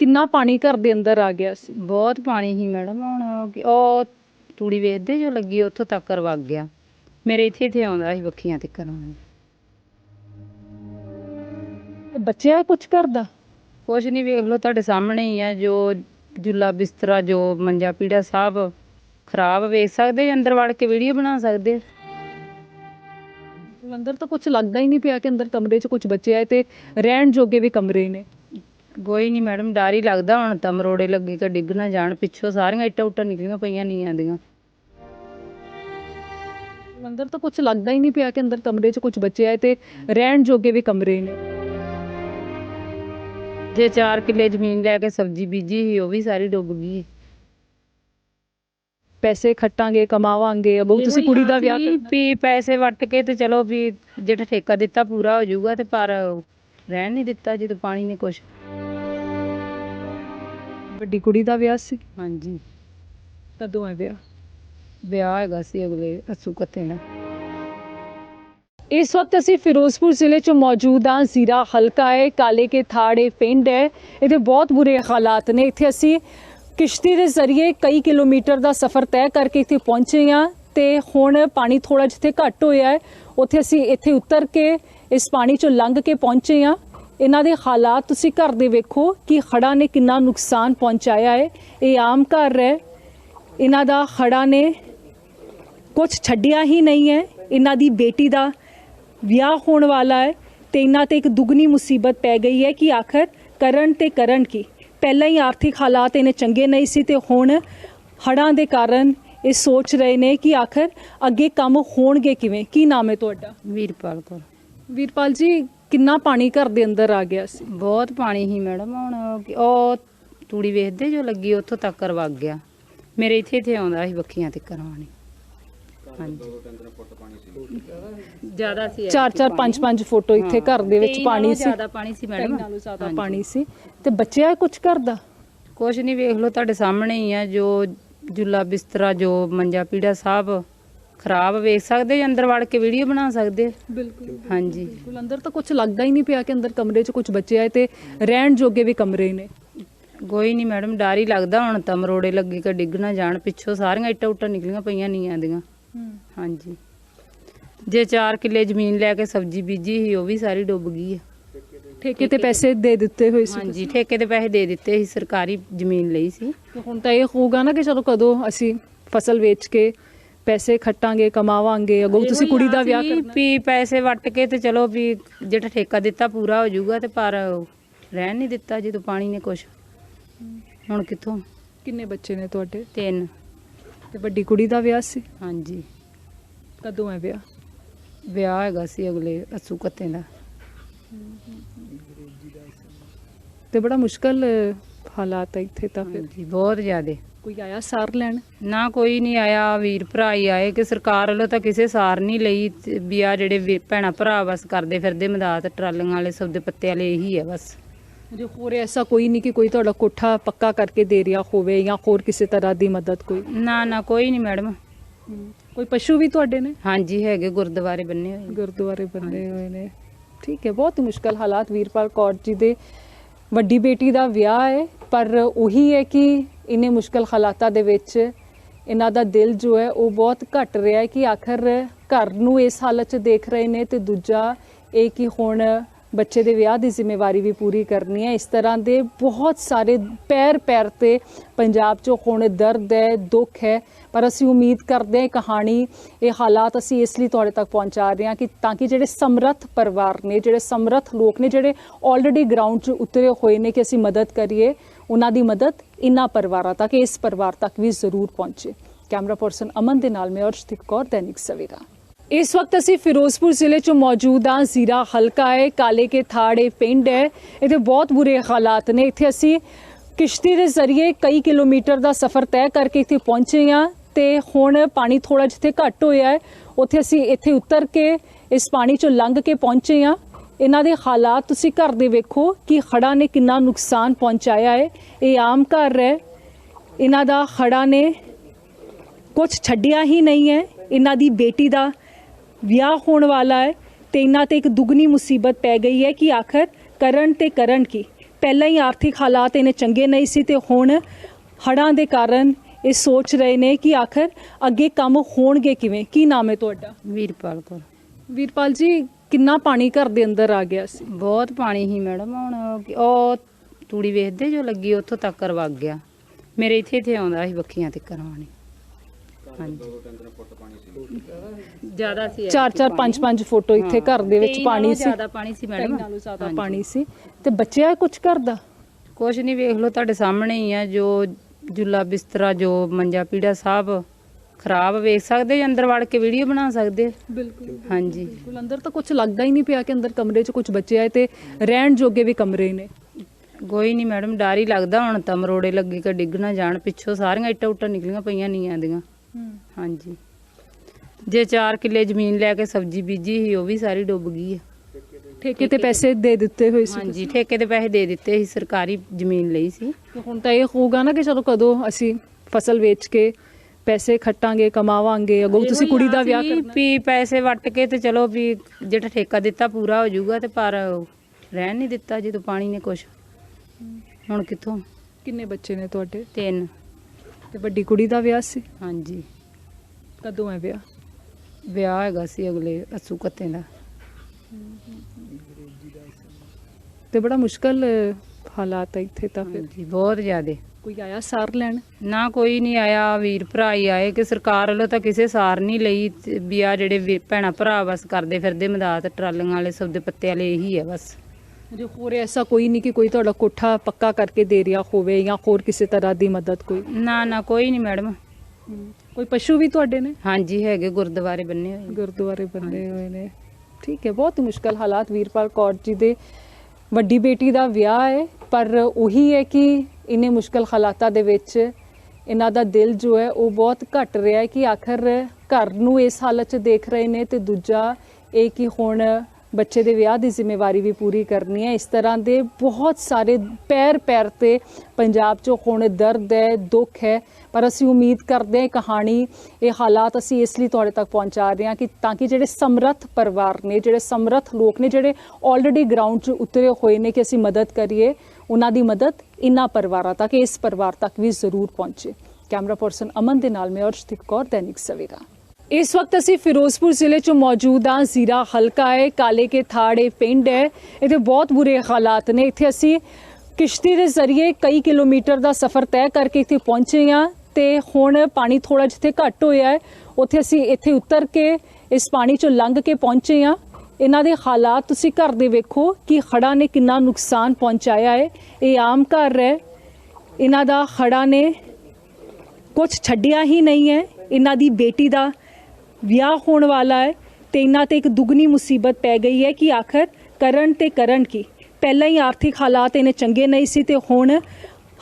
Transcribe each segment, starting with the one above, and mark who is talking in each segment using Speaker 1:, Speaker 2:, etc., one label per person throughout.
Speaker 1: ਕਿੰਨਾ ਪਾਣੀ ਘਰ ਦੇ ਅੰਦਰ ਆ ਗਿਆ ਸੀ।
Speaker 2: ਬਹੁਤ ਪਾਣੀ ਸੀ ਮੈਡਮ, ਹੁਣ ਉਹ ਤੂੜੀ ਵੇਚਦੇ ਜੋ ਲੱਗੀ, ਉੱਥੋਂ ਤੱਕ ਵਗ ਗਿਆ। ਮੇਰੇ ਇੱਥੇ ਇੱਥੇ ਆਉਂਦਾ ਸੀ ਬੱਖੀਆਂ ਤੇ ਕਰਾਉਣ
Speaker 1: ਬੱਚਿਆ ਕੁਝ ਕਰਦਾ?
Speaker 2: ਕੁਛ ਨਹੀਂ, ਵੇਖ ਲਓ ਤੁਹਾਡੇ ਸਾਹਮਣੇ ਹੀ ਆ, ਜੋ ਜੁੱਲਾ ਬਿਸਤਰਾ, ਜੋ ਮੰਜਾ ਪੀੜਾ ਸਭ ਖਰਾਬ ਵੇਖ ਸਕਦੇ ਅੰਦਰ ਵੜ ਕੇ ਵੀਡੀਓ ਬਣਾ ਸਕਦੇ
Speaker 1: ਅੰਦਰ ਤਾਂ ਕੁਝ ਲੱਗਦਾ ਹੀ ਨਹੀਂ ਪਿਆ ਕਿ ਅੰਦਰ ਕਮਰੇ 'ਚ ਕੁਝ ਬੱਚੇ ਆਏ ਤੇ ਰਹਿਣ ਜੋਗੇ ਵੀ ਕਮਰੇ ਨੇ।
Speaker 2: ਕੋਈ ਨਹੀਂ ਮੈਡਮ ਡਰ ਹੀ ਲੱਗਦਾ ਹੁਣ ਤਾਂ ਮਰੋੜੇ ਲੱਗੇ ਕਿ ਡਿੱਗ ਨਾ ਜਾਣ ਪਿੱਛੋਂ ਸਾਰੀਆਂ ਇੱਟਾਂ ਉੱਟਾਂ ਨਿਕਲੀਆਂ ਪਈਆਂ ਨੀਆਂ ਦੀਆਂ
Speaker 1: ਅੰਦਰ ਤਾਂ ਕੁਝ ਲੱਗਦਾ ਹੀ ਨਹੀਂ ਪਿਆ ਕਿ ਅੰਦਰ ਕਮਰੇ 'ਚ ਕੁਝ ਬੱਚੇ ਆਏ ਤੇ ਰਹਿਣ ਜੋਗੇ ਵੀ ਕਮਰੇ ਨੇ।
Speaker 2: ਜੇ 4 ਕਿੱਲੇ ਜ਼ਮੀਨ ਲੈ ਕੇ ਸਬਜ਼ੀ ਬੀਜੀ ਸੀ ਉਹ ਵੀ ਸਾਰੀ ਡੁੱਬ ਗਈ।
Speaker 1: ਪੈਸੇ ਖੱਟਾਂਗੇ ਕਮਾਵਾਂਗੇ ਅਬੋ ਤੁਸੀਂ ਕੁੜੀ ਦਾ ਵਿਆਹ
Speaker 2: ਵੀ ਪੈਸੇ ਵੱਟ ਕੇ ਤੇ ਚਲੋ ਵੀ ਜਿਹੜਾ ਠੇਕਾ ਦਿੱਤਾ ਪੂਰਾ ਹੋ ਜਾਊਗਾ ਤੇ ਪਰ ਰਹਿਣ ਨਹੀਂ ਦਿੱਤਾ ਜਦੋਂ ਪਾਣੀ ਨੇ ਕੁਛ।
Speaker 1: ਵੱਡੀ ਕੁੜੀ ਦਾ ਵਿਆਹ ਸੀ।
Speaker 2: ਹਾਂਜੀ।
Speaker 1: ਕਦੋਂ ਹੈ ਵਿਆਹ
Speaker 2: ਵਿਆਹ ਹੈਗਾ ਸੀ ਅਗਲੇ ਅਸੂ ਕੱਤੇ
Speaker 1: ਇਸ ਵਕਤ ਅਸੀਂ ਫਿਰੋਜ਼ਪੁਰ ਜ਼ਿਲ੍ਹੇ 'ਚ ਮੌਜੂਦ ਹਾਂ। ਜ਼ੀਰਾ ਹਲਕਾ ਹੈ, ਕਾਲੇ ਕੇ ਥਾੜੇ ਪਿੰਡ ਹੈ। ਇਹਦੇ ਬਹੁਤ ਬੁਰੇ ਹਾਲਾਤ ਨੇ। ਇੱਥੇ ਅਸੀਂ ਕਿਸ਼ਤੀ ਦੇ ਜ਼ਰੀਏ ਕਈ ਕਿਲੋਮੀਟਰ ਦਾ ਸਫ਼ਰ ਤੈਅ ਕਰਕੇ ਇੱਥੇ ਪਹੁੰਚੇ ਹਾਂ ਤੇ ਹੁਣ ਪਾਣੀ ਥੋੜਾ ਜਿੱਥੇ ਘੱਟ ਹੋਇਆ ਹੈ, ਉੱਥੇ ਅਸੀਂ ਇੱਥੇ ਉਤਰ ਕੇ ਇਸ ਪਾਣੀ 'ਚੋਂ ਲੰਘ ਕੇ ਪਹੁੰਚੇ ਹਾਂ। ਇਹਨਾਂ ਦੇ ਹਾਲਾਤ ਤੁਸੀਂ ਘਰ ਦੇ ਵੇਖੋ ਕਿ ਹੜ੍ਹਾਂ ਨੇ ਕਿੰਨਾ ਨੁਕਸਾਨ ਪਹੁੰਚਾਇਆ ਹੈ। ਇਹ ਆਮ ਘਰ ਹੈ। ਇਹਨਾਂ ਦਾ ਹੜ੍ਹਾਂ ਨੇ ਕੁਝ ਛੱਡਿਆ ਹੀ ਨਹੀਂ ਹੈ। ਇਹਨਾਂ ਦੀ ਬੇਟੀ ਦਾ ਵਿਆਹ ਹੋਣ ਵਾਲਾ ਹੈ ਤੇ ਇਹਨਾਂ ਤੇ ਇੱਕ ਦੁੱਗਣੀ ਮੁਸੀਬਤ ਪੈ ਗਈ ਹੈ ਕਿ ਆਖਰ ਕਰਨ ਤੇ ਕਰਨ ਕੀ? ਪਹਿਲਾਂ ਹੀ ਆਰਥਿਕ ਹਾਲਾਤ ਇਹਨੇ ਚੰਗੇ ਨਹੀਂ ਸੀ ਤੇ ਹੁਣ ਹੜਾਂ ਦੇ ਕਾਰਨ ਇਹ ਸੋਚ ਰਹੇ ਨੇ ਕਿ ਆਖਰ ਅੱਗੇ ਕੰਮ ਹੋਣਗੇ ਕਿਵੇਂ? ਕੀ ਨਾਮ ਹੈ ਤੁਹਾਡਾ?
Speaker 2: ਵੀਰਪਾਲ ਕੌਰ।
Speaker 1: ਵੀਰਪਾਲ ਜੀ ਕਿੰਨਾ ਪਾਣੀ ਘਰ ਦੇ ਅੰਦਰ ਆ ਗਿਆ ਸੀ?
Speaker 2: ਬਹੁਤ ਪਾਣੀ ਸੀ ਮੈਡਮ ਹੁਣ ਕਿ ਉਹ ਤੂੜੀ ਵੇਚਦੇ ਜੋ ਲੱਗੀ ਉੱਥੋਂ ਤੱਕ ਵਗ ਗਿਆ। ਮੇਰੇ ਇੱਥੇ ਇੱਥੇ ਆਉਂਦਾ ਸੀ ਬੱਖੀਆਂ ਤੇ ਕਰਾਉਣ ਹਾਂਜੀ। ਜ਼ਿਆਦਾ ਸੀ
Speaker 1: 4 4 5 5 ਫੋਟੋ ਇੱਥੇ ਘਰ ਦੇ ਵਿੱਚ ਪਾਣੀ ਸੀ।
Speaker 2: ਜ਼ਿਆਦਾ ਪਾਣੀ ਸੀ ਮੈਡਮ।
Speaker 1: ਨਾਲੋਂ ਜ਼ਿਆਦਾ। ਪਾਣੀ ਸੀ। ਤੇ ਬੱਚਿਆ ਕੁਝ ਕਰਦਾ
Speaker 2: ਕੁਛ ਨਹੀਂ ਵੇਖ ਲਓ ਤੁਹਾਡੇ ਸਾਹਮਣੇ ਹੀ ਆ ਜੋ ਜੁੱਲਾ ਬਿਸਤਰਾ ਜੋ ਮੰਜਾ ਪੀੜਾ ਸਭ ਖਰਾਬ ਵੇਖ ਸਕਦੇ ਜੀ, ਅੰਦਰ ਵੜ ਕੇ ਵੀਡੀਓ ਬਣਾ ਸਕਦੇ
Speaker 1: ਬਿਲਕੁਲ
Speaker 2: ਹਾਂਜੀ।
Speaker 1: ਬਿਲਕੁਲ। ਅੰਦਰ ਤਾਂ ਕੁਝ ਲੱਗਦਾ ਹੀ ਨਹੀਂ ਪਿਆ ਕਿ ਅੰਦਰ ਕਮਰੇ 'ਚ ਕੁਝ ਬੱਚੇ ਆਏ ਤੇ ਰਹਿਣ ਜੋਗੇ ਵੀ ਕਮਰੇ ਨੇ।
Speaker 2: ਕੋਈ ਨਹੀਂ ਮੈਡਮ ਡਰ ਹੀ ਲੱਗਦਾ ਹੁਣ ਤਾਂ ਮਰੋੜੇ ਲੱਗੇ ਕਿ ਡਿੱਗ ਨਾ ਜਾਣ ਪਿੱਛੋਂ ਸਾਰੀਆਂ ਇੱਟਾਂ ਉੱਟਾਂ ਨਿਕਲੀਆਂ ਪਈਆਂ ਨੀਆਂ ਦੀਆਂ ਹਾਂਜੀ। ਜੇ 4 ਕਿੱਲੇ ਜ਼ਮੀਨ ਲੈ ਕੇ ਸਬਜ਼ੀ ਬੀਜੀ ਸੀ ਉਹ ਵੀ ਸਾਰੀ ਡੁੱਬ ਗਈ ਹੈ
Speaker 1: ਠੇਕੇ ਤੇ ਪੈਸੇ ਦੇ ਦਿੱਤੇ ਹੋਏ ਸੀ
Speaker 2: ਹਾਂਜੀ ਠੇਕੇ ਦੇ ਪੈਸੇ ਦੇ ਦਿੱਤੇ ਸੀ ਸਰਕਾਰੀ ਜ਼ਮੀਨ ਲਈ ਸੀ।
Speaker 1: ਤੇ ਹੁਣ ਤਾਂ ਇਹ ਹੋਊਗਾ ਨਾ ਕਿ ਚਲੋ ਕਦੋਂ ਅਸੀਂ ਫਸਲ ਵੇਚ ਕੇ ਪੈਸੇ ਖੱਟਾਂਗੇ ਕਮਾਵਾਂਗੇ ਅਗੋ ਤੁਸੀਂ ਕੁੜੀ ਦਾ ਵਿਆਹ ਕਰਨਾ।
Speaker 2: ਵੀ ਪੈਸੇ ਵੱਟ ਕੇ ਤੇ ਚਲੋ ਵੀ ਜਿਹੜਾ ਠੇਕਾ ਦਿੱਤਾ ਪੂਰਾ ਹੋ ਜਾਊਗਾ ਤੇ ਪਰ ਰਹਿਣ ਨਹੀਂ ਦਿੱਤਾ ਜਦੋਂ ਪਾਣੀ ਨੇ ਕੁਛ। ਹੁਣ ਕਿੱਥੋਂ?
Speaker 1: ਕਿੰਨੇ ਬੱਚੇ ਨੇ ਤੁਹਾਡੇ?
Speaker 2: ਤਿੰਨ।
Speaker 1: ਤੇ ਵੱਡੀ ਕੁੜੀ ਦਾ ਵਿਆਹ ਸੀ?
Speaker 2: ਹਾਂਜੀ।
Speaker 1: ਕਦੋਂ ਹੈ ਵਿਆਹ?
Speaker 2: ਵਿਆਹ ਹੈਗਾ ਸੀ ਅਗਲੇ ਅਸੂ ਕੱਤੇ ਦਾ।
Speaker 1: ਤੇ ਬੜਾ ਮੁਸ਼ਕਲ ਹਾਲਾਤ ਹੈ ਇੱਥੇ ਤਾਂ ਫਿਰ।
Speaker 2: ਹਾਂਜੀ ਬਹੁਤ ਜ਼ਿਆਦੇ।
Speaker 1: ਕੋਈ ਆਇਆ ਸਾਰ ਲੈਣ?
Speaker 2: ਨਾ ਕੋਈ ਨਹੀਂ ਆਇਆ ਵੀਰ ਭਰਾ ਹੀ ਆਏ ਕਿ ਸਰਕਾਰ ਵੱਲੋਂ ਤਾਂ ਕਿਸੇ ਸਾਰ ਨਹੀਂ ਲਈ ਤੇ ਵੀ ਆ ਜਿਹੜੇ ਵੀ ਭੈਣਾ ਭਰਾ ਬਸ ਕਰਦੇ ਫਿਰਦੇ ਮਦਦ ਟਰਾਲੀਆਂ ਵਾਲੇ ਸੌਦੇ ਪੱਤੇ ਵਾਲੇ ਇਹੀ ਆ ਬਸ।
Speaker 1: ਜੇ ਹੋਰ ਐਸਾ ਕੋਈ ਨਹੀਂ ਕਿ ਕੋਈ ਤੁਹਾਡਾ ਕੋਠਾ ਪੱਕਾ ਕਰਕੇ ਦੇ ਰਿਹਾ ਹੋਵੇ ਜਾਂ ਹੋਰ ਕਿਸੇ ਤਰ੍ਹਾਂ ਦੀ ਮਦਦ ਕੋਈ?
Speaker 2: ਨਾ ਨਾ ਕੋਈ ਨਹੀਂ ਮੈਡਮ।
Speaker 1: ਕੋਈ ਪਸ਼ੂ ਵੀ ਤੁਹਾਡੇ ਨੇ?
Speaker 2: ਹਾਂਜੀ ਹੈਗੇ ਗੁਰਦੁਆਰੇ ਬੰਨੇ ਹੋਏ।
Speaker 1: ਗੁਰਦੁਆਰੇ ਬੰਨੇ ਹੋਏ ਨੇ। ਠੀਕ ਹੈ ਬਹੁਤ ਮੁਸ਼ਕਲ ਹਾਲਾਤ ਵੀਰਪਾਲ ਕੌਰ ਜੀ ਦੇ ਵੱਡੀ ਬੇਟੀ ਦਾ ਵਿਆਹ ਹੈ ਪਰ ਉਹੀ ਹੈ ਕਿ ਇੰਨੇ ਮੁਸ਼ਕਲ ਹਾਲਾਤਾਂ ਦੇ ਵਿੱਚ ਇਹਨਾਂ ਦਾ ਦਿਲ ਜੋ ਹੈ ਉਹ ਬਹੁਤ ਘਟ ਰਿਹਾ ਹੈ ਕਿ ਆਖਰ ਘਰ ਨੂੰ ਇਸ ਹਾਲਤ 'ਚ ਦੇਖ ਰਹੇ ਨੇ ਤੇ ਦੂਜਾ ਇਹ ਕਿ ਹੁਣ ਬੱਚੇ ਦੇ ਵਿਆਹ ਦੀ ਜ਼ਿੰਮੇਵਾਰੀ ਵੀ ਪੂਰੀ ਕਰਨੀ ਹੈ। ਇਸ ਤਰ੍ਹਾਂ ਦੇ ਬਹੁਤ ਸਾਰੇ ਪੈਰ ਪੈਰ ਤੇ ਪੰਜਾਬ 'ਚ ਹੁਣ ਦਰਦ ਹੈ, ਦੁੱਖ ਹੈ, ਪਰ ਅਸੀਂ ਉਮੀਦ ਕਰਦੇ ਹਾਂ ਇਹ ਕਹਾਣੀ, ਇਹ ਹਾਲਾਤ ਅਸੀਂ ਇਸ ਲਈ ਤੁਹਾਡੇ ਤੱਕ ਪਹੁੰਚਾ ਰਹੇ ਹਾਂ ਕਿ ਤਾਂ ਕਿ ਜਿਹੜੇ ਸਮਰੱਥ ਪਰਿਵਾਰ ਨੇ, ਜਿਹੜੇ ਸਮਰੱਥ ਲੋਕ ਨੇ, ਜਿਹੜੇ ਆਲਰੇਡੀ ਗਰਾਊਂਡ 'ਚ ਉਤਰੇ ਹੋਏ ਨੇ ਕਿ ਅਸੀਂ ਮਦਦ ਕਰੀਏ, ਉਹਨਾਂ ਦੀ ਮਦਦ ਇਨ੍ਹਾਂ ਪਰਿਵਾਰਾਂ ਤੱਕ, ਇਸ ਪਰਿਵਾਰ ਤੱਕ ਵੀ ਜ਼ਰੂਰ ਪਹੁੰਚੇ। ਕੈਮਰਾ ਪਰਸਨ ਅਮਨ ਦੇ ਨਾਲ ਮੈਂ ਅਰਸ਼ਦੀਪ ਕੌਰ, ਦੈਨਿਕ ਸਵੇਰਾ। ਇਸ ਵਕਤ ਅਸੀਂ ਫਿਰੋਜ਼ਪੁਰ ਜ਼ਿਲ੍ਹੇ 'ਚ ਮੌਜੂਦ ਹਾਂ। ਜ਼ੀਰਾ ਹਲਕਾ ਹੈ, ਕਾਲੇ ਕੇ ਥਾੜੇ ਪਿੰਡ ਹੈ। ਇੱਥੇ ਬਹੁਤ ਬੁਰੇ ਹਾਲਾਤ ਨੇ। ਇੱਥੇ ਅਸੀਂ ਕਿਸ਼ਤੀ ਦੇ ਜ਼ਰੀਏ ਕਈ ਕਿਲੋਮੀਟਰ ਦਾ ਸਫ਼ਰ ਤੈਅ ਕਰਕੇ ਇੱਥੇ ਪਹੁੰਚੇ ਹਾਂ ਤੇ ਹੁਣ ਪਾਣੀ ਥੋੜਾ ਜਿੱਥੇ ਘੱਟ ਹੋਇਆ ਹੈ, ਉੱਥੇ ਅਸੀਂ ਇੱਥੇ ਉਤਰ ਕੇ ਇਸ ਪਾਣੀ 'ਚੋਂ ਲੰਘ ਕੇ ਪਹੁੰਚੇ ਹਾਂ। ਇਹਨਾਂ ਦੇ ਹਾਲਾਤ ਤੁਸੀਂ ਘਰ ਦੇ ਵੇਖੋ ਕਿ ਹੜ੍ਹਾਂ ਨੇ ਕਿੰਨਾ ਨੁਕਸਾਨ ਪਹੁੰਚਾਇਆ ਹੈ। ਇਹ ਆਮ ਘਰ ਹੈ। ਇਹਨਾਂ ਦਾ ਹੜ੍ਹਾਂ ਨੇ ਕੁਝ ਛੱਡਿਆ ਹੀ ਨਹੀਂ ਹੈ। ਇਹਨਾਂ ਦੀ ਬੇਟੀ ਦਾ ਵਿਆਹ ਹੋਣ ਵਾਲਾ ਹੈ ਤੇ ਇਹਨਾਂ ਤੇ ਇੱਕ ਦੁੱਗਣੀ ਮੁਸੀਬਤ ਪੈ ਗਈ ਹੈ ਕਿ ਆਖਰ ਕਰਨ ਤੇ ਕਰਨ ਕੀ? ਪਹਿਲਾਂ ਹੀ ਆਰਥਿਕ ਹਾਲਾਤ ਇਹਨੇ ਚੰਗੇ ਨਹੀਂ ਸੀ ਤੇ ਹੁਣ ਹੜ੍ਹਾਂ ਦੇ ਕਾਰਨ ਇਹ ਸੋਚ ਰਹੇ ਨੇ ਕਿ ਆਖਰ ਅੱਗੇ ਕੰਮ ਹੋਣਗੇ ਕਿਵੇਂ? ਕੀ ਨਾਮ ਹੈ ਤੁਹਾਡਾ?
Speaker 2: ਵੀਰਪਾਲ ਕੌਰ।
Speaker 1: ਵੀਰਪਾਲ ਜੀ ਕਿੰਨਾ ਪਾਣੀ ਘਰ ਦੇ ਅੰਦਰ ਆ ਗਿਆ ਸੀ?
Speaker 2: ਬਹੁਤ ਪਾਣੀ ਸੀ ਮੈਡਮ ਹੁਣ ਕਿ ਉਹ ਤੂੜੀ ਵੇਖਦੇ ਜੋ ਲੱਗੀ ਉੱਥੋਂ ਤੱਕ ਵਗ ਗਿਆ। ਮੇਰੇ ਇੱਥੇ ਇੱਥੇ ਆਉਂਦਾ ਸੀ ਬੱਖੀਆਂ ਤੇ ਕਰਵਾਉਣੀ। ਜ਼ਿਆਦਾ ਸੀ
Speaker 1: 4 4 5 5 ਫੋਟੋ ਇੱਥੇ ਘਰ ਦੇ ਵਿੱਚ ਪਾਣੀ ਸੀ।
Speaker 2: ਜ਼ਿਆਦਾ ਪਾਣੀ ਸੀ ਮੈਡਮ।
Speaker 1: ਨਾਲੋਂ ਜ਼ਿਆਦਾ। ਪਾਣੀ ਸੀ। ਤੇ ਬਚਿਆ ਕੁਝ ਕਰਦਾ
Speaker 2: ਕੁਛ ਨਹੀਂ ਵੇਖ ਲਓ ਤੁਹਾਡੇ ਸਾਹਮਣੇ ਹੀ ਆ ਜੋ ਜੁੱਲਾ ਬਿਸਤਰਾ ਜੋ ਮੰਜਾ ਪੀੜਾ ਸਾਹਿਬ ਖਰਾਬ ਵੇਖ ਸਕਦੇ ਜੀ ਅੰਦਰ ਵੜ ਕੇ ਵੀਡੀਓ ਬਣਾ ਸਕਦੇ ਹੋ।
Speaker 1: ਬਿਲਕੁਲ
Speaker 2: ਹਾਂਜੀ।
Speaker 1: ਬਿਲਕੁਲ। ਅੰਦਰ ਤਾਂ ਕੁਝ ਲੱਗਦਾ ਹੀ ਨਹੀਂ ਪਿਆ ਕਿ ਅੰਦਰ ਕਮਰੇ 'ਚ ਕੁਝ ਬਚਿਆ ਹੈ ਤੇ ਰਹਿਣ ਜੋਗੇ ਵੀ ਕਮਰੇ ਨੇ।
Speaker 2: ਕੋਈ ਨਹੀਂ ਮੈਡਮ ਡਰ ਹੀ ਲੱਗਦਾ ਹੁਣ ਤਾਂ ਮਰੋੜੇ ਲੱਗੇ ਕਿ ਡਿੱਗ ਨਾ ਜਾਣ ਪਿੱਛੋਂ ਸਾਰੀਆਂ ਇੱਟਾਂ ਉੱਟਾਂ ਨਿਕਲੀਆਂ ਪਈਆਂ ਨੀਆਂ ਦੀਆਂ ਹਾਂਜੀ। ਜੇ 4 ਕਿੱਲੇ ਜ਼ਮੀਨ ਲੈ ਕੇ ਸਬਜ਼ੀ ਬੀਜੀ ਸੀ ਉਹ ਵੀ ਸਾਰੀ ਡੁੱਬ ਗਈ ਹੈ
Speaker 1: ਠੇਕੇ ਤੇ ਪੈਸੇ ਦੇ ਦਿੱਤੇ ਹੋਏ ਸੀ
Speaker 2: ਹਾਂਜੀ ਠੇਕੇ ਦੇ ਪੈਸੇ ਦੇ ਦਿੱਤੇ ਸੀ ਸਰਕਾਰੀ ਜ਼ਮੀਨ ਲਈ ਸੀ।
Speaker 1: ਤੇ ਹੁਣ ਤਾਂ ਇਹ ਹੋਊਗਾ ਨਾ ਕਿ ਚਲੋ ਕਦੋਂ ਅਸੀਂ ਫਸਲ ਵੇਚ ਕੇ ਪੈਸੇ ਖੱਟਾਂਗੇ ਕਮਾਵਾਂਗੇ ਅਗੋ ਤੁਸੀਂ ਕੁੜੀ ਦਾ ਵਿਆਹ ਕਰਨਾ।
Speaker 2: ਵੀ ਪੈਸੇ ਵੱਟ ਕੇ ਤੇ ਚਲੋ ਵੀ ਜਿਹੜਾ ਠੇਕਾ ਦਿੱਤਾ ਪੂਰਾ ਹੋ ਜਾਊਗਾ ਤੇ ਪਰ ਰਹਿਣ ਨਹੀਂ ਦਿੱਤਾ ਜਦੋਂ ਪਾਣੀ ਨੇ ਕੁਛ। ਹੁਣ ਕਿੱਥੋਂ?
Speaker 1: ਕਿੰਨੇ ਬੱਚੇ ਨੇ ਤੁਹਾਡੇ?
Speaker 2: ਤਿੰਨ।
Speaker 1: ਤੇ ਵੱਡੀ ਕੁੜੀ ਦਾ ਵਿਆਹ ਸੀ?
Speaker 2: ਹਾਂਜੀ।
Speaker 1: ਕਦੋਂ ਹੈ ਵਿਆਹ?
Speaker 2: ਵਿਆਹ ਹੈਗਾ ਸੀ ਅਗਲੇ ਅਸੂ ਕੱਤੇ ਦਾ।
Speaker 1: ਤੇ ਬੜਾ ਮੁਸ਼ਕਲ ਹਾਲਾਤ ਹੈ ਇੱਥੇ ਤਾਂ ਫਿਰ।
Speaker 2: ਹਾਂਜੀ ਬਹੁਤ ਜ਼ਿਆਦੇ।
Speaker 1: ਕੋਈ ਆਇਆ ਸਾਰ ਲੈਣ?
Speaker 2: ਨਾ ਕੋਈ ਨਹੀਂ ਆਇਆ ਵੀਰ ਭਰਾ ਹੀ ਆਏ ਕਿ ਸਰਕਾਰ ਵੱਲੋਂ ਤਾਂ ਕਿਸੇ ਸਾਰ ਨਹੀਂ ਲਈ ਤੇ ਵੀ ਆ ਜਿਹੜੇ ਵੀ ਭੈਣਾਂ ਭਰਾ ਬਸ ਕਰਦੇ ਫਿਰਦੇ ਮਦਦ ਟਰਾਲੀਆਂ ਵਾਲੇ ਸੌਦੇ ਪੱਤੇ ਵਾਲੇ ਇਹੀ ਆ ਬਸ।
Speaker 1: ਜੇ ਹੋਰ ਐਸਾ ਕੋਈ ਨਹੀਂ ਕਿ ਕੋਈ ਤੁਹਾਡਾ ਕੋਠਾ ਪੱਕਾ ਕਰਕੇ ਦੇ ਰਿਹਾ ਹੋਵੇ ਜਾਂ ਹੋਰ ਕਿਸੇ ਤਰ੍ਹਾਂ ਦੀ ਮਦਦ ਕੋਈ?
Speaker 2: ਨਾ ਨਾ ਕੋਈ ਨਹੀਂ ਮੈਡਮ।
Speaker 1: ਕੋਈ ਪਸ਼ੂ ਵੀ ਤੁਹਾਡੇ ਨੇ?
Speaker 2: ਹਾਂਜੀ ਹੈਗੇ ਗੁਰਦੁਆਰੇ ਬੰਨੇ ਹੋਏ।
Speaker 1: ਗੁਰਦੁਆਰੇ ਬੰਨੇ ਹੋਏ ਨੇ। ਠੀਕ ਹੈ ਬਹੁਤ ਮੁਸ਼ਕਲ ਹਾਲਾਤ ਵੀਰਪਾਲ ਕੌਰ ਜੀ ਦੇ ਵੱਡੀ ਬੇਟੀ ਦਾ ਵਿਆਹ ਹੈ ਪਰ ਉਹੀ ਹੈ ਕਿ ਇੰਨੇ ਮੁਸ਼ਕਲ ਹਾਲਾਤਾਂ ਦੇ ਵਿੱਚ ਇਹਨਾਂ ਦਾ ਦਿਲ ਜੋ ਹੈ ਉਹ ਬਹੁਤ ਘਟ ਰਿਹਾ ਹੈ ਕਿ ਆਖਰ ਘਰ ਨੂੰ ਇਸ ਹਾਲਤ 'ਚ ਦੇਖ ਰਹੇ ਨੇ ਤੇ ਦੂਜਾ ਇਹ ਕਿ ਹੁਣ ਬੱਚੇ ਦੇ ਵਿਆਹ ਦੀ ਜ਼ਿੰਮੇਵਾਰੀ ਵੀ ਪੂਰੀ ਕਰਨੀ ਹੈ। ਇਸ ਤਰ੍ਹਾਂ ਦੇ ਬਹੁਤ ਸਾਰੇ ਪੈਰ ਪੈਰ ਤੇ ਪੰਜਾਬ 'ਚ ਹੁਣ ਦਰਦ ਹੈ, ਦੁੱਖ ਹੈ, ਪਰ ਅਸੀਂ ਉਮੀਦ ਕਰਦੇ ਹਾਂ ਇਹ ਕਹਾਣੀ, ਇਹ ਹਾਲਾਤ ਅਸੀਂ ਇਸ ਲਈ ਤੁਹਾਡੇ ਤੱਕ ਪਹੁੰਚਾ ਰਹੇ ਹਾਂ ਕਿ ਤਾਂ ਕਿ ਜਿਹੜੇ ਸਮਰੱਥ ਪਰਿਵਾਰ ਨੇ, ਜਿਹੜੇ ਸਮਰੱਥ ਲੋਕ ਨੇ, ਜਿਹੜੇ ਆਲਰੇਡੀ ਗਰਾਊਂਡ 'ਚ ਉਤਰੇ ਹੋਏ ਨੇ ਕਿ ਅਸੀਂ ਮਦਦ ਕਰੀਏ। ਉਹਨਾਂ ਦੀ ਮਦਦ ਇਨ੍ਹਾਂ ਪਰਿਵਾਰਾਂ ਤੱਕ, ਇਸ ਪਰਿਵਾਰ ਤੱਕ ਵੀ ਜ਼ਰੂਰ ਪਹੁੰਚੇ। ਕੈਮਰਾ ਪਰਸਨ ਅਮਨ ਦੇ ਨਾਲ ਮੈਂ ਅਰਸ਼ਦੀਪ ਕੌਰ, ਦੈਨਿਕ ਸਵੇਰਾ। ਇਸ ਵਕਤ ਅਸੀਂ ਫਿਰੋਜ਼ਪੁਰ ਜ਼ਿਲ੍ਹੇ 'ਚ ਮੌਜੂਦ ਹਾਂ। ਜ਼ੀਰਾ ਹਲਕਾ ਹੈ, ਕਾਲੇ ਕੇ ਥਾੜੇ ਪਿੰਡ ਹੈ। ਇੱਥੇ ਬਹੁਤ ਬੁਰੇ ਹਾਲਾਤ ਨੇ। ਇੱਥੇ ਅਸੀਂ ਕਿਸ਼ਤੀ ਦੇ ਜ਼ਰੀਏ ਕਈ ਕਿਲੋਮੀਟਰ ਦਾ ਸਫ਼ਰ ਤੈਅ ਕਰਕੇ ਇੱਥੇ ਪਹੁੰਚੇ ਹਾਂ ਤੇ ਹੁਣ ਪਾਣੀ ਥੋੜਾ ਜਿੱਥੇ ਘੱਟ ਹੋਇਆ ਹੈ, ਉੱਥੇ ਅਸੀਂ ਇੱਥੇ ਉਤਰ ਕੇ ਇਸ ਪਾਣੀ 'ਚੋਂ ਲੰਘ ਕੇ ਪਹੁੰਚੇ ਹਾਂ। ਇਹਨਾਂ ਦੇ ਹਾਲਾਤ ਤੁਸੀਂ ਘਰ ਦੇ ਵੇਖੋ ਕਿ ਹੜ੍ਹਾਂ ਨੇ ਕਿੰਨਾ ਨੁਕਸਾਨ ਪਹੁੰਚਾਇਆ ਹੈ। ਇਹ ਆਮ ਘਰ ਹੈ। ਇਹਨਾਂ ਦਾ ਹੜ੍ਹਾਂ ਨੇ ਕੁਝ ਛੱਡਿਆ ਹੀ ਨਹੀਂ ਹੈ। ਇਹਨਾਂ ਦੀ ਬੇਟੀ ਦਾ ਵਿਆਹ ਹੋਣ ਵਾਲਾ ਹੈ ਤੇ ਇਹਨਾਂ ਤੇ ਇੱਕ ਦੁੱਗਣੀ ਮੁਸੀਬਤ ਪੈ ਗਈ ਹੈ ਕਿ ਆਖਰ ਕਰਨ ਤੇ ਕਰਨ ਕੀ? ਪਹਿਲਾਂ ਹੀ ਆਰਥਿਕ ਹਾਲਾਤ ਇਹਨੇ ਚੰਗੇ ਨਹੀਂ ਸੀ ਤੇ ਹੁਣ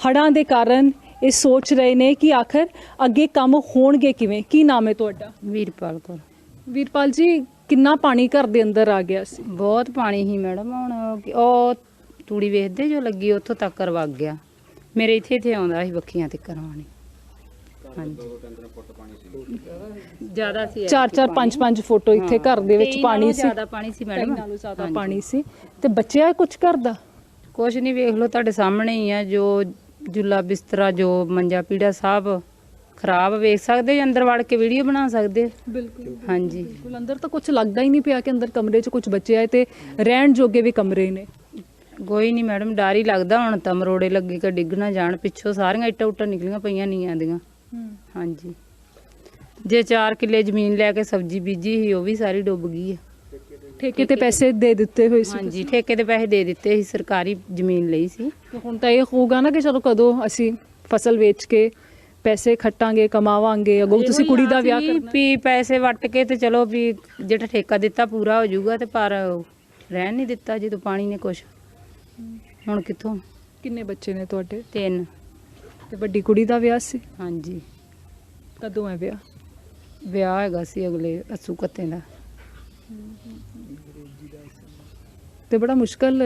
Speaker 1: ਹੜ੍ਹਾਂ ਦੇ ਕਾਰਨ ਇਹ ਸੋਚ ਰਹੇ ਨੇ ਕਿ ਆਖਰ ਅੱਗੇ ਕੰਮ ਹੋਣਗੇ ਕਿਵੇਂ? ਕੀ ਨਾਮ ਹੈ ਤੁਹਾਡਾ?
Speaker 2: ਵੀਰਪਾਲ ਕੌਰ।
Speaker 1: ਵੀਰਪਾਲ ਜੀ ਕਿੰਨਾ ਪਾਣੀ ਘਰ ਦੇ ਅੰਦਰ ਆ ਗਿਆ ਸੀ?
Speaker 2: ਬਹੁਤ ਪਾਣੀ ਸੀ ਮੈਡਮ ਹੁਣ ਕਿ ਉਹ ਤੂੜੀ ਵੇਖਦੇ ਜੋ ਲੱਗੀ ਉੱਥੋਂ ਤੱਕ ਵਗ ਗਿਆ। ਮੇਰੇ ਇੱਥੇ ਇੱਥੇ ਆਉਂਦਾ ਸੀ ਬੱਖੀਆਂ ਤੇ ਕਰਵਾਉਣੀ। ਹਾਂਜੀ। ਜ਼ਿਆਦਾ ਸੀ
Speaker 1: 4 4 5 5 ਫੋਟੋ ਇੱਥੇ ਘਰ ਦੇ ਵਿੱਚ ਪਾਣੀ ਸੀ।
Speaker 2: ਜ਼ਿਆਦਾ ਪਾਣੀ ਸੀ ਮੈਡਮ।
Speaker 1: ਨਾਲੋਂ ਜ਼ਿਆਦਾ। ਪਾਣੀ ਸੀ। ਤੇ ਬਚਿਆ ਕੁਝ ਕਰਦਾ
Speaker 2: ਕੁਛ ਨਹੀਂ ਵੇਖ ਲਓ ਤੁਹਾਡੇ ਸਾਹਮਣੇ ਹੀ ਆ ਜੋ ਜੁੱਲਾ ਬਿਸਤਰਾ ਜੋ ਮੰਜਾ ਪੀੜਾ ਸਾਹਿਬ ਖਰਾਬ ਵੇਖ ਸਕਦੇ ਜੀ ਅੰਦਰ ਵੜ ਕੇ ਵੀਡੀਓ ਬਣਾ ਸਕਦੇ ਹੋ।
Speaker 1: ਬਿਲਕੁਲ
Speaker 2: ਹਾਂਜੀ।
Speaker 1: ਬਿਲਕੁਲ। ਅੰਦਰ ਤਾਂ ਕੁਝ ਲੱਗਦਾ ਹੀ ਨਹੀਂ ਪਿਆ ਕਿ ਅੰਦਰ ਕਮਰੇ 'ਚ ਕੁਝ ਬਚਿਆ ਹੈ ਤੇ ਰਹਿਣ ਜੋਗੇ ਵੀ ਕਮਰੇ ਨੇ।
Speaker 2: ਕੋਈ ਨਹੀਂ ਮੈਡਮ ਡਰ ਹੀ ਲੱਗਦਾ ਹੁਣ ਤਾਂ ਮਰੋੜੇ ਲੱਗੇ ਕਿ ਡਿੱਗ ਨਾ ਜਾਣ ਪਿੱਛੋਂ ਸਾਰੀਆਂ ਇੱਟਾਂ ਉੱਟਾਂ ਨਿਕਲੀਆਂ ਪਈਆਂ ਨੀਆਂ ਦੀਆਂ ਹਾਂਜੀ। ਜੇ 4 ਕਿੱਲੇ ਜ਼ਮੀਨ ਲੈ ਕੇ ਸਬਜ਼ੀ ਬੀਜੀ ਸੀ ਉਹ ਵੀ ਸਾਰੀ ਡੁੱਬ ਗਈ ਹੈ।
Speaker 1: ਠੇਕੇ ਤੇ ਪੈਸੇ ਦੇ ਦਿੱਤੇ ਹੋਏ ਸੀ
Speaker 2: ਹਾਂਜੀ ਠੇਕੇ ਦੇ ਪੈਸੇ ਦੇ ਦਿੱਤੇ ਸੀ ਸਰਕਾਰੀ ਜ਼ਮੀਨ ਲਈ ਸੀ।
Speaker 1: ਤੇ ਹੁਣ ਤਾਂ ਇਹ ਹੋਊਗਾ ਨਾ ਕਿ ਚਲੋ ਕਦੋਂ ਅਸੀਂ ਫਸਲ ਵੇਚ ਕੇ ਪੈਸੇ ਖੱਟਾਂਗੇ ਕਮਾਵਾਂਗੇ ਅਗੋ ਤੁਸੀਂ ਕੁੜੀ ਦਾ ਵਿਆਹ ਕਰਨਾ।
Speaker 2: ਵੀ ਪੈਸੇ ਵੱਟ ਕੇ ਤੇ ਚਲੋ ਵੀ ਜਿਹੜਾ ਠੇਕਾ ਦਿੱਤਾ ਪੂਰਾ ਹੋ ਜਾਊਗਾ ਤੇ ਪਰ ਰਹਿਣ ਨਹੀਂ ਦਿੱਤਾ ਜਦੋਂ ਪਾਣੀ ਨੇ ਕੁਛ। ਹੁਣ ਕਿੱਥੋਂ?
Speaker 1: ਕਿੰਨੇ ਬੱਚੇ ਨੇ ਤੁਹਾਡੇ?
Speaker 2: ਤਿੰਨ।
Speaker 1: ਤੇ ਵੱਡੀ ਕੁੜੀ ਦਾ ਵਿਆਹ ਸੀ?
Speaker 2: ਹਾਂਜੀ।
Speaker 1: ਕਦੋਂ ਹੈ ਵਿਆਹ?
Speaker 2: ਵਿਆਹ ਹੈਗਾ ਸੀ ਅਗਲੇ ਅਸੂ ਕੱਤੇ ਦਾ।
Speaker 1: ਤੇ ਬੜਾ ਮੁਸ਼ਕਲ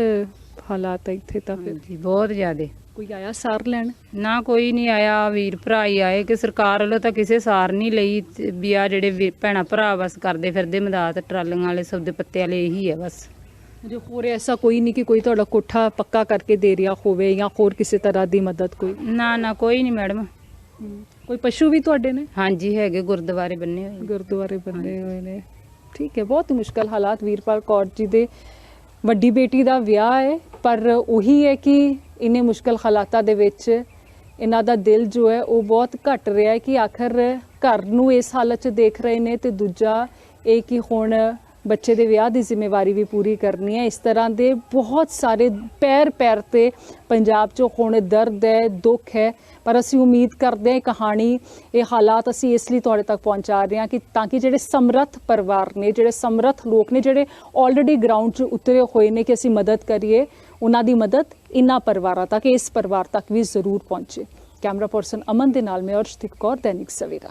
Speaker 1: ਹਾਲਾਤ ਹੈ ਇੱਥੇ ਤਾਂ ਫਿਰ।
Speaker 2: ਹਾਂਜੀ ਬਹੁਤ ਜ਼ਿਆਦੇ।
Speaker 1: ਕੋਈ ਆਇਆ ਸਾਰ ਲੈਣ?
Speaker 2: ਨਾ ਕੋਈ ਨਹੀਂ ਆਇਆ ਵੀਰ ਭਰਾ ਹੀ ਆਏ ਕਿ ਸਰਕਾਰ ਵੱਲੋਂ ਤਾਂ ਕਿਸੇ ਸਾਰ ਨਹੀਂ ਲਈ ਤੇ ਵੀ ਆ ਜਿਹੜੇ ਵੀ ਭੈਣਾਂ ਭਰਾ ਬਸ ਕਰਦੇ ਫਿਰਦੇ ਮਦਦ ਟਰਾਲੀਆਂ ਵਾਲੇ ਸੌਦੇ ਪੱਤੇ ਵਾਲੇ ਇਹੀ ਆ ਬਸ।
Speaker 1: ਜੇ ਹੋਰ ਐਸਾ ਕੋਈ ਨਹੀਂ ਕਿ ਕੋਈ ਤੁਹਾਡਾ ਕੋਠਾ ਪੱਕਾ ਕਰਕੇ ਦੇ ਰਿਹਾ ਹੋਵੇ ਜਾਂ ਹੋਰ ਕਿਸੇ ਤਰ੍ਹਾਂ ਦੀ ਮਦਦ ਕੋਈ?
Speaker 2: ਨਾ ਨਾ ਕੋਈ ਨਹੀਂ ਮੈਡਮ।
Speaker 1: ਕੋਈ ਪਸ਼ੂ ਵੀ ਤੁਹਾਡੇ ਨੇ?
Speaker 2: ਹਾਂਜੀ ਹੈਗੇ ਗੁਰਦੁਆਰੇ ਬੰਨੇ ਹੋਏ।
Speaker 1: ਗੁਰਦੁਆਰੇ ਬੰਨੇ ਹੋਏ ਨੇ। ਠੀਕ ਹੈ ਬਹੁਤ ਮੁਸ਼ਕਲ ਹਾਲਾਤ ਵੀਰਪਾਲ ਕੌਰ ਜੀ ਦੇ ਵੱਡੀ ਬੇਟੀ ਦਾ ਵਿਆਹ ਹੈ ਪਰ ਉਹੀ ਹੈ ਕਿ ਇੰਨੇ ਮੁਸ਼ਕਲ ਹਾਲਾਤਾਂ ਦੇ ਵਿੱਚ ਇਹਨਾਂ ਦਾ ਦਿਲ ਜੋ ਹੈ ਉਹ ਬਹੁਤ ਘਟ ਰਿਹਾ ਹੈ ਕਿ ਆਖਰ ਘਰ ਨੂੰ ਇਸ ਹਾਲਤ 'ਚ ਦੇਖ ਰਹੇ ਨੇ ਤੇ ਦੂਜਾ ਇਹ ਕਿ ਹੁਣ ਬੱਚੇ ਦੇ ਵਿਆਹ ਦੀ ਜ਼ਿੰਮੇਵਾਰੀ ਵੀ ਪੂਰੀ ਕਰਨੀ ਹੈ। ਇਸ ਤਰ੍ਹਾਂ ਦੇ ਬਹੁਤ ਸਾਰੇ ਪੈਰ ਪੈਰ ਤੇ ਪੰਜਾਬ 'ਚ ਹੁਣ ਦਰਦ ਹੈ, ਦੁੱਖ ਹੈ। ਪਰ ਅਸੀਂ ਉਮੀਦ ਕਰਦੇ ਹਾਂ ਇਹ ਕਹਾਣੀ, ਇਹ ਹਾਲਾਤ ਅਸੀਂ ਇਸ ਲਈ ਤੁਹਾਡੇ ਤੱਕ ਪਹੁੰਚਾ ਰਹੇ ਹਾਂ ਕਿ ਤਾਂ ਕਿ ਜਿਹੜੇ ਸਮਰੱਥ ਪਰਿਵਾਰ ਨੇ, ਜਿਹੜੇ ਸਮਰੱਥ ਲੋਕ ਨੇ, ਜਿਹੜੇ ਆਲਰੇਡੀ ਗਰਾਊਂਡ 'ਚ ਉਤਰੇ ਹੋਏ ਨੇ ਕਿ ਅਸੀਂ ਮਦਦ ਕਰੀਏ, ਉਹਨਾਂ ਦੀ ਮਦਦ ਇਨ੍ਹਾਂ ਪਰਿਵਾਰਾਂ ਤੱਕ, ਇਸ ਪਰਿਵਾਰ ਤੱਕ ਵੀ ਜ਼ਰੂਰ ਪਹੁੰਚੇ। ਕੈਮਰਾ ਪਰਸਨ ਅਮਨ ਦੇ ਨਾਲ ਮੈਂ ਅਰਸ਼ਦੀਪ ਕੌਰ, ਦੈਨਿਕ ਸਵੇਰਾ।